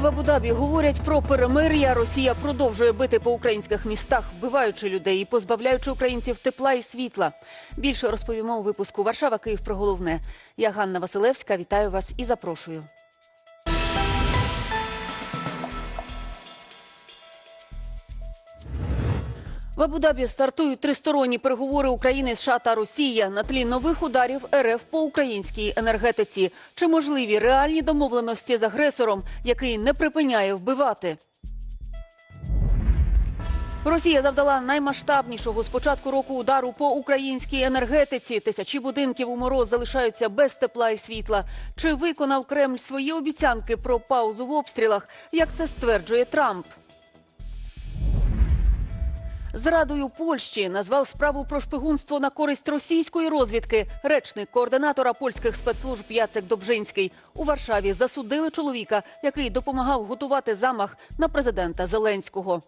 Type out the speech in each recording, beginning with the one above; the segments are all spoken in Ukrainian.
В Абу-Дабі говорять про перемир'я. Росія продовжує бити по українських містах, вбиваючи людей і позбавляючи українців тепла і світла. Більше розповімо у випуску Варшава, Київ про головне. Я Ганна Василевська. Вітаю вас і запрошую. В Абу-Дабі стартують тристоронні переговори України, США та Росія на тлі нових ударів РФ по українській енергетиці. Чи можливі реальні домовленості з агресором, який не припиняє вбивати? Росія завдала наймасштабнішого з початку року удару по українській енергетиці. Тисячі будинків у мороз залишаються без тепла і світла. Чи виконав Кремль свої обіцянки про паузу в обстрілах? Як це стверджує Трамп? Зрадою Польщі назвав справу про шпигунство на користь російської розвідки. Речник координатора польських спецслужб Яцек Добжинський у Варшаві засудили чоловіка, який допомагав готувати замах на президента Зеленського.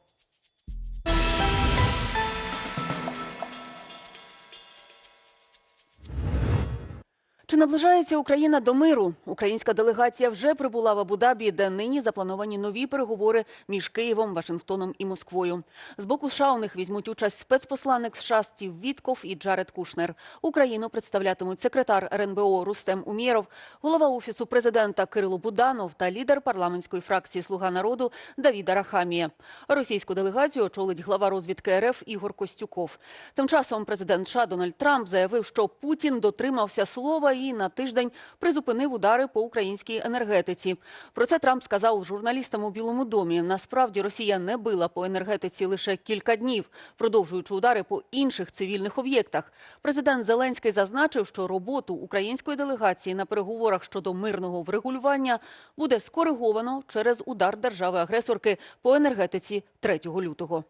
Чи наближається Україна до миру? Українська делегація вже прибула в Абу-Дабі, де нині заплановані нові переговори між Києвом, Вашингтоном і Москвою. З боку США у них візьмуть участь спецпосланник США Стів Вітков і Джаред Кушнер. Україну представлятимуть секретар РНБО Рустем Умєров, голова офісу президента Кирило Буданов та лідер парламентської фракції Слуга народу Давіда Рахамія. Російську делегацію очолить глава розвідки РФ Ігор Костюков. Тим часом президент США Дональд Трамп заявив, що Путін дотримався слова і на тиждень призупинив удари по українській енергетиці. Про це Трамп сказав журналістам у Білому домі. Насправді Росія не била по енергетиці лише кілька днів, продовжуючи удари по інших цивільних об'єктах. Президент Зеленський зазначив, що роботу української делегації на переговорах щодо мирного врегулювання буде скориговано через удар держави-агресорки по енергетиці 3 лютого.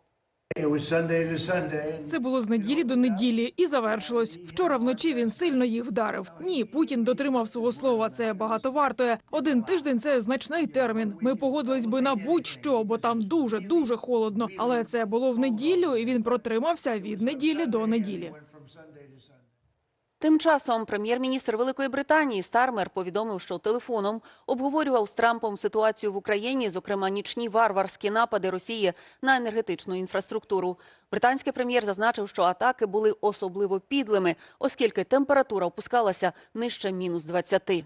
Це було з неділі до неділі і завершилось. Вчора вночі він сильно їх вдарив. Ні, Путін дотримав свого слова. Це багато вартує. Один тиждень це значний термін. Ми погодились би на будь-що, бо там дуже дуже холодно. Але це було в неділю, і він протримався від неділі до неділі. Тим часом прем'єр-міністр Великої Британії Стармер повідомив, що телефоном обговорював з Трампом ситуацію в Україні, зокрема нічні варварські напади Росії на енергетичну інфраструктуру. Британський прем'єр зазначив, що атаки були особливо підлими, оскільки температура опускалася нижче мінус 20.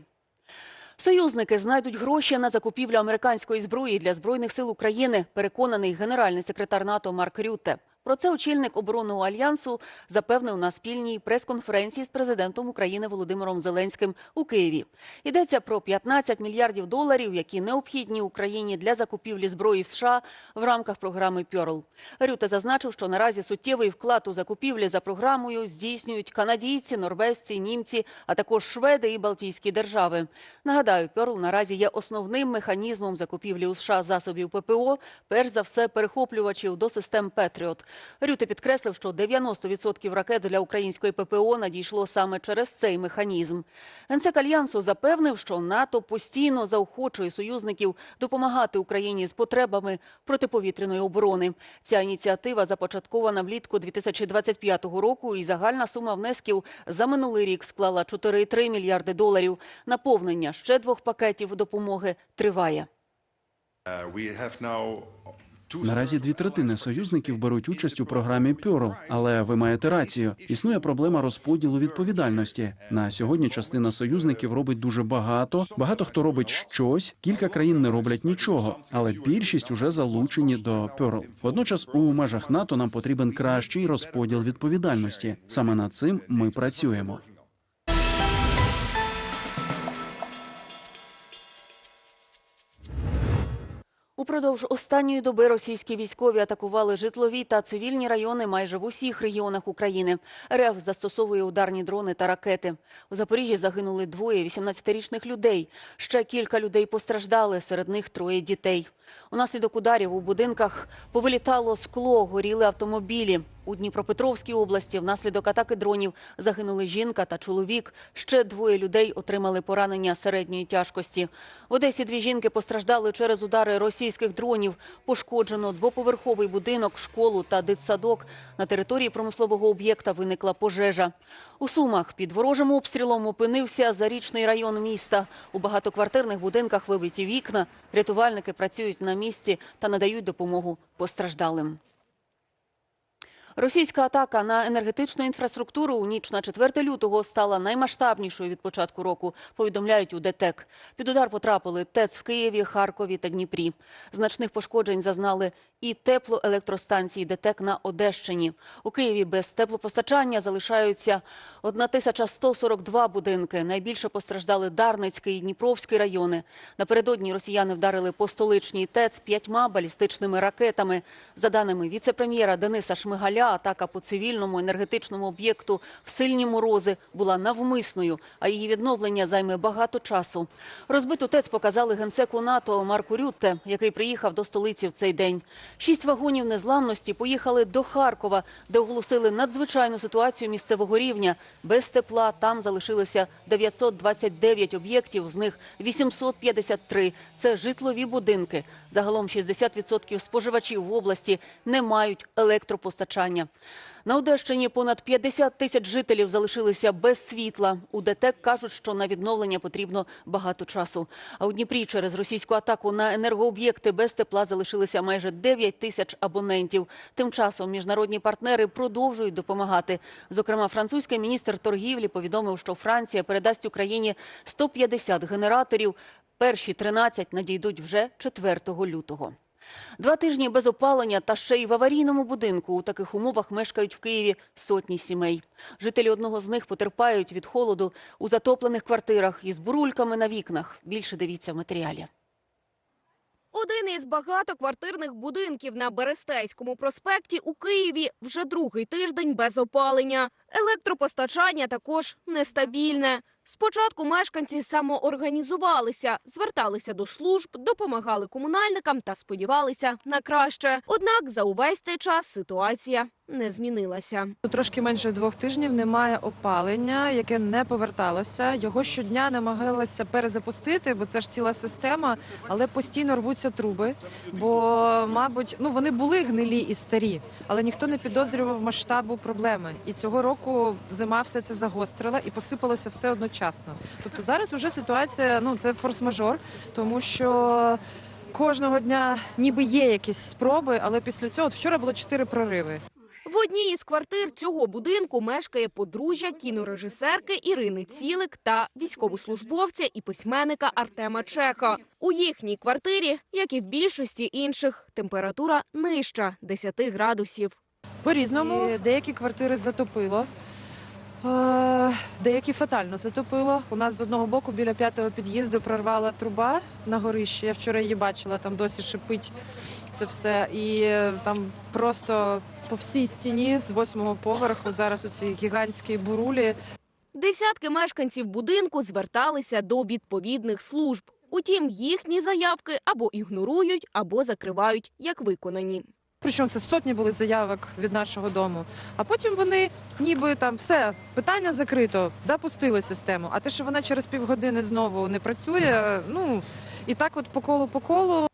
Союзники знайдуть гроші на закупівлю американської зброї для збройних сил України. Переконаний генеральний секретар НАТО Марк Рютте. Про це очільник оборонного альянсу запевнив на спільній прес-конференції з президентом України Володимиром Зеленським у Києві. Йдеться про 15 мільярдів доларів, які необхідні Україні для закупівлі зброї в США в рамках програми Пьорл. Рюте зазначив, що наразі суттєвий вклад у закупівлі за програмою здійснюють канадійці, норвезці, німці, а також шведи і Балтійські держави. Нагадаю, Пьорл наразі є основним механізмом закупівлі у США засобів ППО, перш за все перехоплювачів до систем Петріот. Рюте підкреслив, що 90% ракет для української ППО надійшло саме через цей механізм. Генсек Альянсу запевнив, що НАТО постійно заохочує союзників допомагати Україні з потребами протиповітряної оборони. Ця ініціатива започаткована влітку 2025 року, і загальна сума внесків за минулий рік склала 4,3 мільярди доларів. Наповнення ще двох пакетів допомоги триває. Наразі дві третини союзників беруть участь у програмі Pearl, але ви маєте рацію. Існує проблема розподілу відповідальності. На сьогодні частина союзників робить дуже багато. Багато хто робить щось, кілька країн не роблять нічого, але більшість уже залучені до Pearl. Водночас у межах НАТО нам потрібен кращий розподіл відповідальності. Саме над цим ми працюємо. Упродовж останньої доби російські військові атакували житлові та цивільні райони майже в усіх регіонах України. РФ застосовує ударні дрони та ракети. У Запоріжжі загинули двоє 18-річних людей. Ще кілька людей постраждали, серед них троє дітей. Унаслідок ударів у будинках повилітало скло, горіли автомобілі. У Дніпропетровській області внаслідок атаки дронів загинули жінка та чоловік. Ще двоє людей отримали поранення середньої тяжкості. В Одесі дві жінки постраждали через удари російських дронів. Пошкоджено двоповерховий будинок, школу та дитсадок. На території промислового об'єкта виникла пожежа. У Сумах під ворожим обстрілом опинився зарічний район міста. У багатоквартирних будинках вибиті вікна. Рятувальники працюють на місці та надають допомогу постраждалим. Російська атака на енергетичну інфраструктуру у ніч на 4 лютого стала наймасштабнішою від початку року, повідомляють у ДТЕК. Під удар потрапили ТЕЦ в Києві, Харкові та Дніпрі. Значних пошкоджень зазнали і теплоелектростанції ДТЕК на Одещині. У Києві без теплопостачання залишаються 1142 будинки. Найбільше постраждали Дарницький і Дніпровський райони. Напередодні росіяни вдарили по столичній ТЕЦ п'ятьма балістичними ракетами. За даними віце-прем'єра Дениса Шмигаля, атака по цивільному енергетичному об'єкту в сильні морози була навмисною, а її відновлення займе багато часу. Розбиту ТЕЦ показали генсеку НАТО Марку Рютте, який приїхав до столиці в цей день. Шість вагонів незламності поїхали до Харкова, де оголосили надзвичайну ситуацію місцевого рівня. Без тепла там залишилося 929 об'єктів, з них 853 – це житлові будинки. Загалом 60% споживачів в області не мають електропостачання. На Одещині понад 50 тисяч жителів залишилися без світла. У ДТЕК кажуть, що на відновлення потрібно багато часу. А у Дніпрі через російську атаку на енергооб'єкти без тепла залишилися майже 9 тисяч абонентів. Тим часом міжнародні партнери продовжують допомагати. Зокрема, французький міністр торгівлі повідомив, що Франція передасть Україні 150 генераторів. Перші 13 надійдуть вже 4 лютого. Два тижні без опалення та ще й в аварійному будинку. У таких умовах мешкають в Києві сотні сімей. Жителі одного з них потерпають від холоду у затоплених квартирах із бурульками на вікнах. Більше дивіться в матеріалі. Один із багатоквартирних будинків на Берестейському проспекті у Києві вже другий тиждень без опалення. Електропостачання також нестабільне. Спочатку мешканці самоорганізувалися, зверталися до служб, допомагали комунальникам та сподівалися на краще. Однак за увесь цей час ситуація не змінилася. Трошки менше двох тижнів немає опалення, яке не поверталося. Його щодня намагалися перезапустити, бо це ж ціла система, але постійно рвуться труби. Бо, мабуть, ну вони були гнилі і старі, але ніхто не підозрював масштабу проблеми. І цього року зима все це загострила і посипалося все одночасно. Тобто зараз уже ситуація, ну це форс-мажор, тому що. Кожного дня ніби є якісь спроби, але після цього от вчора було чотири прориви. В одній із квартир цього будинку мешкає подружжя кінорежисерки Ірини Цілик та військовослужбовця і письменника Артема Чеха. У їхній квартирі, як і в більшості інших, температура нижча 10 градусів. По-різному. Деякі квартири затопило. Е, Деякі фатально затопило. У нас з одного боку біля п'ятого під'їзду прорвала труба на горищі. Я вчора її бачила, там досі шипить це все. І е, там просто по всій стіні з восьмого поверху зараз оці гігантські бурулі. Десятки мешканців будинку зверталися до відповідних служб. Утім, їхні заявки або ігнорують, або закривають як виконані. Причому це сотні були заявок від нашого дому. А потім вони ніби там все, питання закрито, запустили систему. А те, що вона через півгодини знову не працює, ну і так от по колу по колу.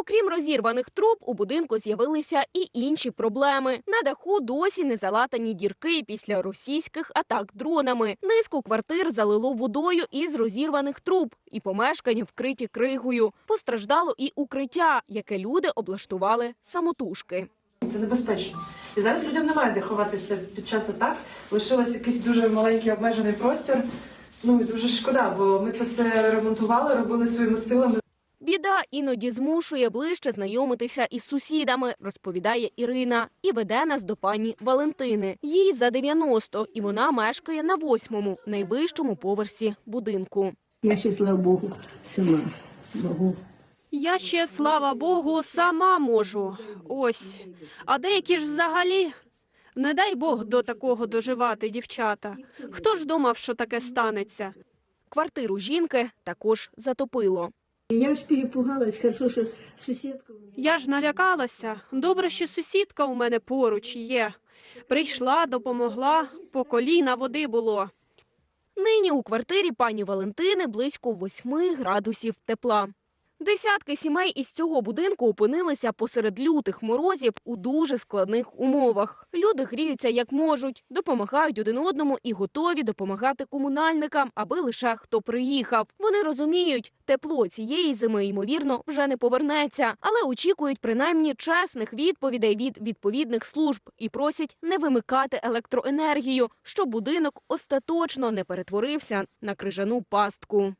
Окрім розірваних труб, у будинку з'явилися і інші проблеми. На даху досі не залатані дірки після російських атак дронами. Низку квартир залило водою із розірваних труб, і помешкання вкриті кригою. Постраждало і укриття, яке люди облаштували самотужки. Це небезпечно. І зараз людям немає де ховатися під час атак. Лишилось якийсь дуже маленький обмежений простір. Ну і дуже шкода, бо ми це все ремонтували, робили своїми силами. Біда іноді змушує ближче знайомитися із сусідами, розповідає Ірина, і веде нас до пані Валентини. Їй за 90, і вона мешкає на восьмому, найвищому поверсі будинку. Я ще, слава Богу, сама можу. Я ще, слава Богу, сама можу. Ось. А деякі ж взагалі. Не дай Бог до такого доживати, дівчата. Хто ж думав, що таке станеться? Квартиру жінки також затопило. Я ж перепугалась, хорошо, що сусідка. Я ж налякалася. Добре, що сусідка у мене поруч є. Прийшла, допомогла, по коліна води було. Нині у квартирі пані Валентини близько восьми градусів тепла. Десятки сімей із цього будинку опинилися посеред лютих морозів у дуже складних умовах. Люди гріються як можуть, допомагають один одному і готові допомагати комунальникам, аби лише хто приїхав. Вони розуміють, тепло цієї зими ймовірно вже не повернеться, але очікують принаймні чесних відповідей від відповідних служб і просять не вимикати електроенергію, щоб будинок остаточно не перетворився на крижану пастку.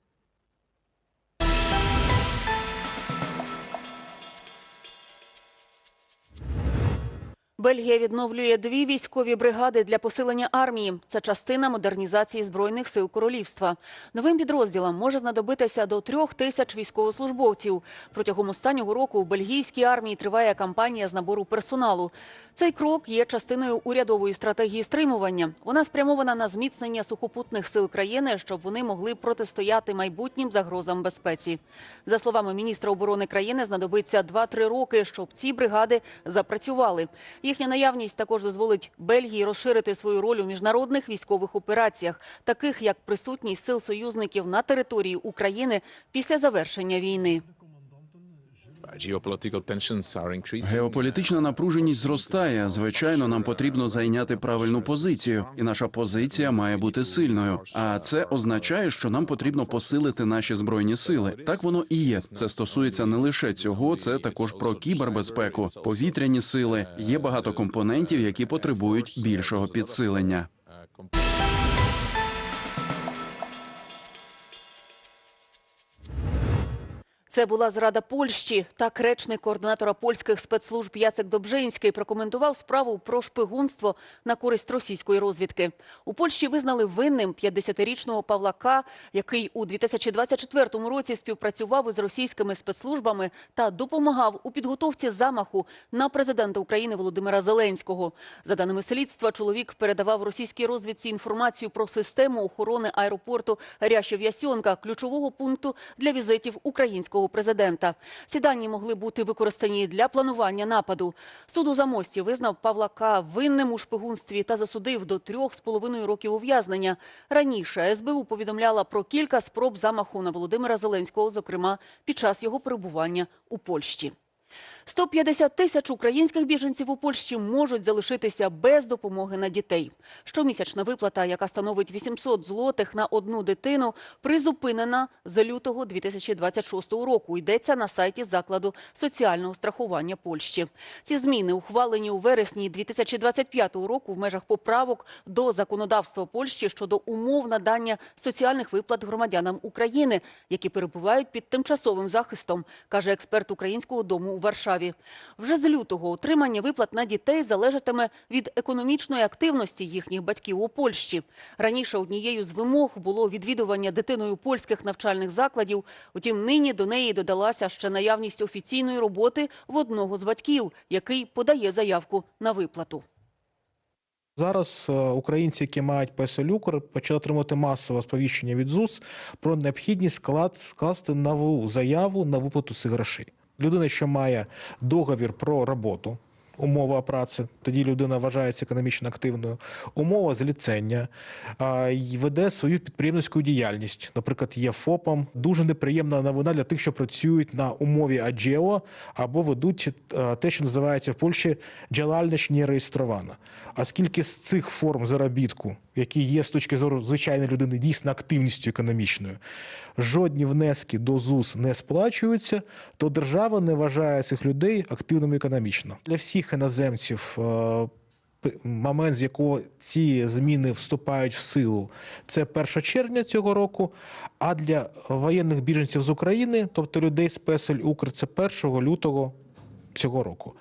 Бельгія відновлює дві військові бригади для посилення армії. Це частина модернізації збройних сил королівства. Новим підрозділам може знадобитися до трьох тисяч військовослужбовців. Протягом останнього року у бельгійській армії триває кампанія з набору персоналу. Цей крок є частиною урядової стратегії стримування. Вона спрямована на зміцнення сухопутних сил країни, щоб вони могли протистояти майбутнім загрозам безпеці. За словами міністра оборони країни, знадобиться 2-3 роки, щоб ці бригади запрацювали. Їхня наявність також дозволить Бельгії розширити свою роль у міжнародних військових операціях, таких як присутність сил союзників на території України після завершення війни. Геополітична напруженість зростає. Звичайно, нам потрібно зайняти правильну позицію, і наша позиція має бути сильною. А це означає, що нам потрібно посилити наші збройні сили. Так воно і є. Це стосується не лише цього, це також про кібербезпеку, повітряні сили. Є багато компонентів, які потребують більшого підсилення. Це була зрада Польщі. Так речник координатора польських спецслужб Яцек Добжинський прокоментував справу про шпигунство на користь російської розвідки. У Польщі визнали винним 50-річного Павлака, який у 2024 році співпрацював із російськими спецслужбами та допомагав у підготовці замаху на президента України Володимира Зеленського. За даними слідства, чоловік передавав російській розвідці інформацію про систему охорони аеропорту Рящев-Ясьонка, ключового пункту для візитів українського президента. Ці дані могли бути використані для планування нападу. Суд у Замості визнав Павлака винним у шпигунстві та засудив до трьох з половиною років ув'язнення. Раніше СБУ повідомляла про кілька спроб замаху на Володимира Зеленського, зокрема під час його перебування у Польщі. 150 тисяч українських біженців у Польщі можуть залишитися без допомоги на дітей. Щомісячна виплата, яка становить 800 злотих на одну дитину, призупинена з лютого 2026 року. Йдеться на сайті закладу соціального страхування Польщі. Ці зміни ухвалені у вересні 2025 року в межах поправок до законодавства Польщі щодо умов надання соціальних виплат громадянам України, які перебувають під тимчасовим захистом, каже експерт Українського дому у Варшаві. Вже з лютого отримання виплат на дітей залежатиме від економічної активності їхніх батьків у Польщі. Раніше однією з вимог було відвідування дитиною польських навчальних закладів. Утім, нині до неї додалася ще наявність офіційної роботи в одного з батьків, який подає заявку на виплату. Зараз е, українці, які мають ПСО-ЛЮКР, почали отримати масове сповіщення від ЗУС про необхідність склад, скласти нову заяву на виплату цих грошей. Людина, що має договір про роботу, умова праці, тоді людина вважається економічно активною, умова зліцення, а, й веде свою підприємницьку діяльність. Наприклад, є ФОПом. Дуже неприємна новина для тих, що працюють на умові АДЖЕО або ведуть е, те, що називається в Польщі джалальність не реєстрована. Оскільки з цих форм заробітку, які є з точки зору звичайної людини дійсно активністю економічною, жодні внески до ЗУС не сплачуються, то держава не вважає цих людей активними економічно. Для всіх іноземців е, момент, з якого ці зміни вступають в силу, це 1 червня цього року. А для воєнних біженців з України, тобто людей з ПСЛ Укр, це 1 лютого цього року.